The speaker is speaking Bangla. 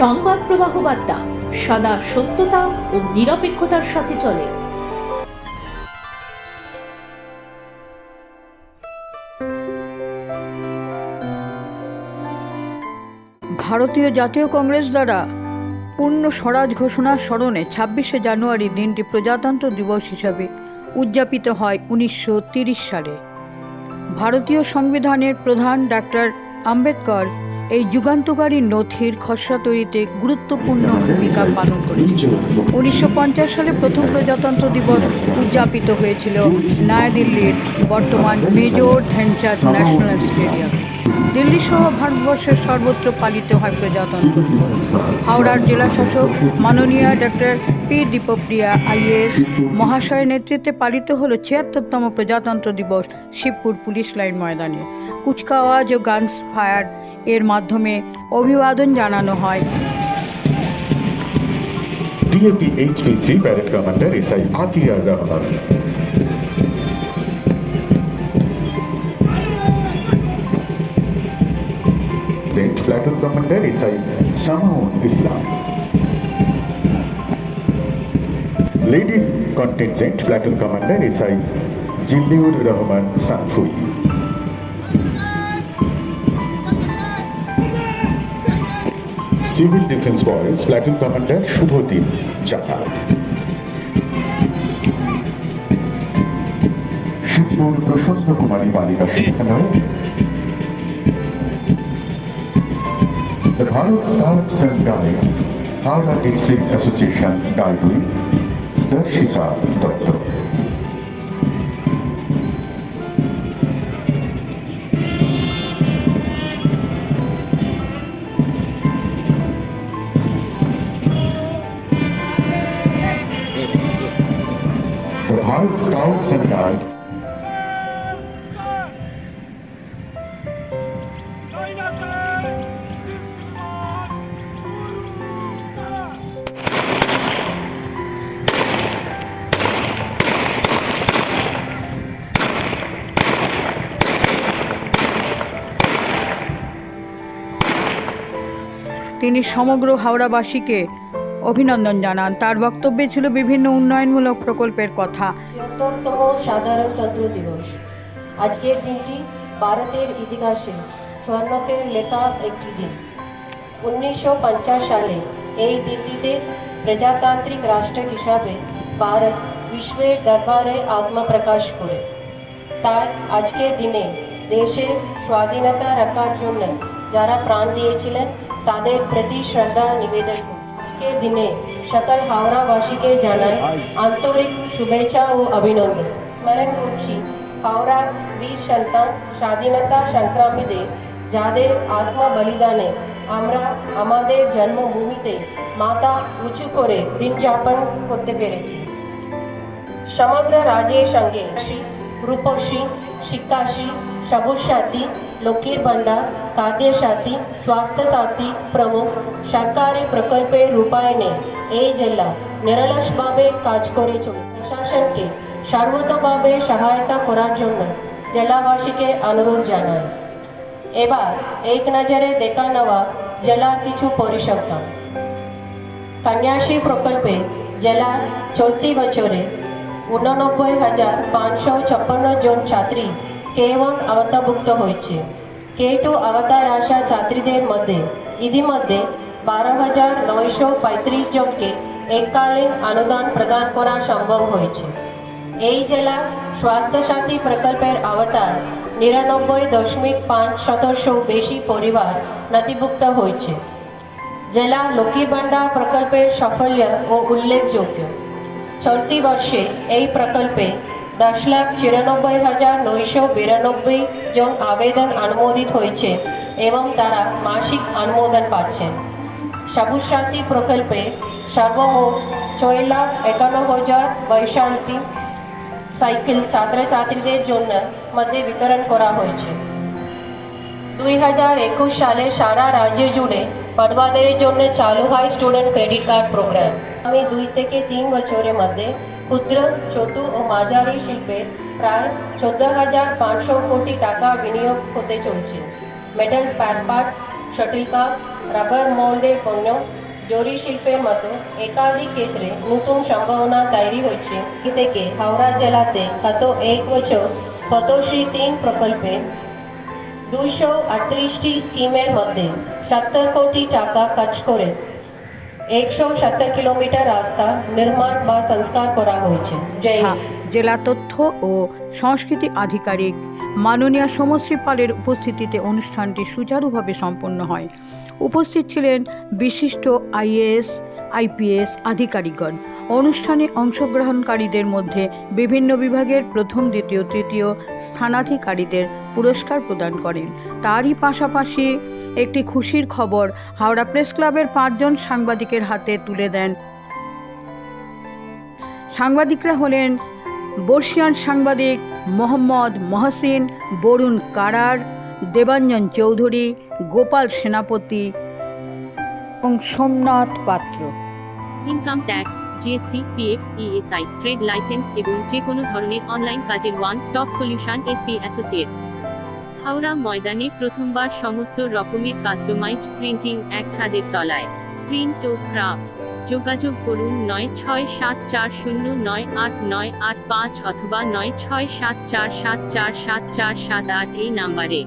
সংবাদ প্রবাহ বার্তা, সদা সত্যতা ও নিরপেক্ষতার সাথে চলে। ভারতীয় জাতীয় কংগ্রেস দ্বারা পূর্ণ স্বরাজ ঘোষণার স্মরণে ছাব্বিশে জানুয়ারি দিনটি প্রজাতন্ত্র দিবস হিসাবে উদযাপিত হয় উনিশশো সালে। ভারতীয় সংবিধানের প্রধান ডাক্তার আম্বেদকর এই যুগান্তকারী নথির খসড়া তৈরিতে গুরুত্বপূর্ণ ভূমিকা পালন করেছেন উনিশশো সালে প্রথম প্রজাতন্ত্র দিবস উদযাপিত হয়েছিল নয়াদিল্লির বর্তমান major Dhyanchand national stadium. Delhi সহ ভারতবর্ষের সর্বত্র পালিত হয় প্রজাতন্ত্র দিবস। হাওড়ার জেলাশাসক মাননীয় ডক্টর পি দীপপ্রিয়া, আইএএস মহাশয়ের নেতৃত্বে পালিত হলো ছিয়াত্তরতম প্রজাতন্ত্র দিবস শিবপুর পুলিশ লাইন ময়দানে। কুচকাওয়াজ ও গানস ফায়ার এর মাধ্যমে অভিবাদন জানানো হয় DAP HPC Parent Commander SI Atiyar Rahman. St. Platoon Commander SI Samaun Islam. Lady Contingent Platoon Commander SI Jilliur Rahman civil defence boys platoon commander Shubhadip Chapa Shibpur Prasanna Kumari Balika Shikshalaya Bharat scouts and guides Howrah district association গাইডুই দর্শিকা Dutta Bharat Scouts and Guides তিনি সমগ্র হাওড়াবাসীকে অভিনন্দন জানান। তার বক্তব্যে ছিল বিভিন্ন উন্নয়নমূলক প্রকল্পের কথা। সাধারণতন্ত্র দিবস। আজকের দিনটি ভারতের ইতিহাসে স্বর্ণকের লেখা একটি দিন। উনিশশো পঞ্চাশ সালে এই দিনটিতে প্রজাতান্ত্রিক রাষ্ট্র হিসাবে ভারত বিশ্বের দরবারে আত্মপ্রকাশ করে। তাই আজকের দিনে দেশের স্বাধীনতা রাখার জন্য যারা প্রাণ দিয়েছিলেন, তাদের প্রতি শ্রদ্ধা নিবেদন করি। আজকের দিনে সকল হাওড়াবাসীকে জানাই আন্তরিক শুভেচ্ছা ও অভিনন্দন স্মরণ করছি হাওড়ার বীর সন্তান স্বাধীনতা সংগ্রামীদের, যাদের আত্ম বলিদানে আমরা আমাদের জন্মভূমিতে মাথা উঁচু করে দিন যাপন করতে পেরেছি সমগ্র রাজ্যের সঙ্গে শ্রী রূপশ্রী শিক্ষাশ্রী সবুজ সাথী লক্ষ্মীর ভান্ডার খাদ্য সাথী, স্বাস্থ্য সাথী, প্রমুখ, সরকারি প্রকল্পের রূপায়ণে এই জেলা নিরলসভাবে কাজ করে প্রশাসনকে সর্বতভাবে সহায়তা করার জন্য জেলাবাসীকে অনুরোধ জানায় এবার এক নজরে দেখা নেওয়া জেলার কিছু পরিসংখ্যান। কন্যাশ্রী প্রকল্পে জেলার চলতি বছরে উননব্বই হাজার পাঁচশো ছাপ্পান্ন জন ছাত্রী কে ওয়ান আওতাভুক্ত হয়েছে। কে টু আওতায় আসা ছাত্রীদের মধ্যে ইতিমধ্যে বারো হাজার নয়শো পঁয়ত্রিশ জনকে এককালীন অনুদান প্রদান করা সম্ভব হয়েছে। এই জেলা স্বাস্থ্যসাথী প্রকল্পের আওতায় নিরানব্বই দশমিক পাঁচ শতাংশ বেশি পরিবার নথিভুক্ত হয়েছে। জেলা লক্ষ্মী প্রকল্পের সাফল্য ও উল্লেখযোগ্য। চলতি বর্ষে এই প্রকল্পে দশ লাখ চিরানব্বই হাজার নয়শো বিরানব্বই জন আবেদন অনুমোদিত হয়েছে এবং তারা মাসিক অনুমোদন পাচ্ছেন সবুজ সাথী প্রকল্পে সর্বমোট ছয় লাখ একান্ন হাজার বৈশাখী সাইকেল ছাত্রছাত্রীদের জন্য মধ্যে বিতরণ করা হয়েছে। দুই হাজার একুশ সালে সারা রাজ্য জুড়ে পড়ুয়াদের জন্য চালু হয় স্টুডেন্ট ক্রেডিট কার্ড প্রোগ্রাম। আমি দুই থেকে তিন বছরের মধ্যে ক্ষুদ্র, ছোট ও মাঝারি শিল্পে প্রায় চোদ্দ হাজার পাঁচশো কোটি টাকা বিনিয়োগ হতে চলছে। Metal spare parts shuttle cup rubber মোল্ডের পণ্য, জরি শিল্পের মতো একাধিক ক্ষেত্রে নতুন সম্ভাবনা তৈরি হচ্ছে এ থেকে হাওড়া জেলাতে গত এক বছর পদ্মশ্রী তিন প্রকল্পে দুইশো আটত্রিশটি স্কিমের মধ্যে সত্তর কোটি টাকা খরচ করে। একশো সত্তর কিলোমিটার রাস্তা নির্মাণ বা সংস্কার করা হয়েছে। জেলা তথ্য ও সংস্কৃতি আধিকারিক মাননীয় সমশ্রী পালের উপস্থিতিতে অনুষ্ঠানটি সুচারুভাবে সম্পন্ন হয়। উপস্থিত ছিলেন বিশিষ্ট আইএএস আইপিএস আধিকারিকগণ। অনুষ্ঠানে অংশগ্রহণকারীদের মধ্যে বিভিন্ন বিভাগের প্রথম, দ্বিতীয়, তৃতীয় স্থানাধিকারীদের পুরস্কার প্রদান করেন। তারই পাশাপাশি একটি খুশির খবর হাওড়া প্রেস ক্লাবের পাঁচজন সাংবাদিকের হাতে তুলে দেন। সাংবাদিকরা হলেন বর্ষিয়ান সাংবাদিক মোহাম্মদ মহসিন, বরুণ কারার, দেবাঞ্জন চৌধুরী, গোপাল সেনাপতি এবং Somnath Patra. Income tax, GST, PF, ESI, trade licence এবং যে কোনো ধরনের অনলাইন কাজের one stop solution SP associates. Howrah ময়দানে প্রথমবার সমস্ত রকমের কাস্টমাইজ প্রিন্টিং এক ছাদের তলায়। প্রিন্ট ও ক্রাফট। যোগাযোগ করুন নয় ছয় সাত চার শূন্য নয় আট নয় আট পাঁচ অথবা নয় ছয় সাত চার সাত চার সাত চার সাত আট এই নাম্বারে।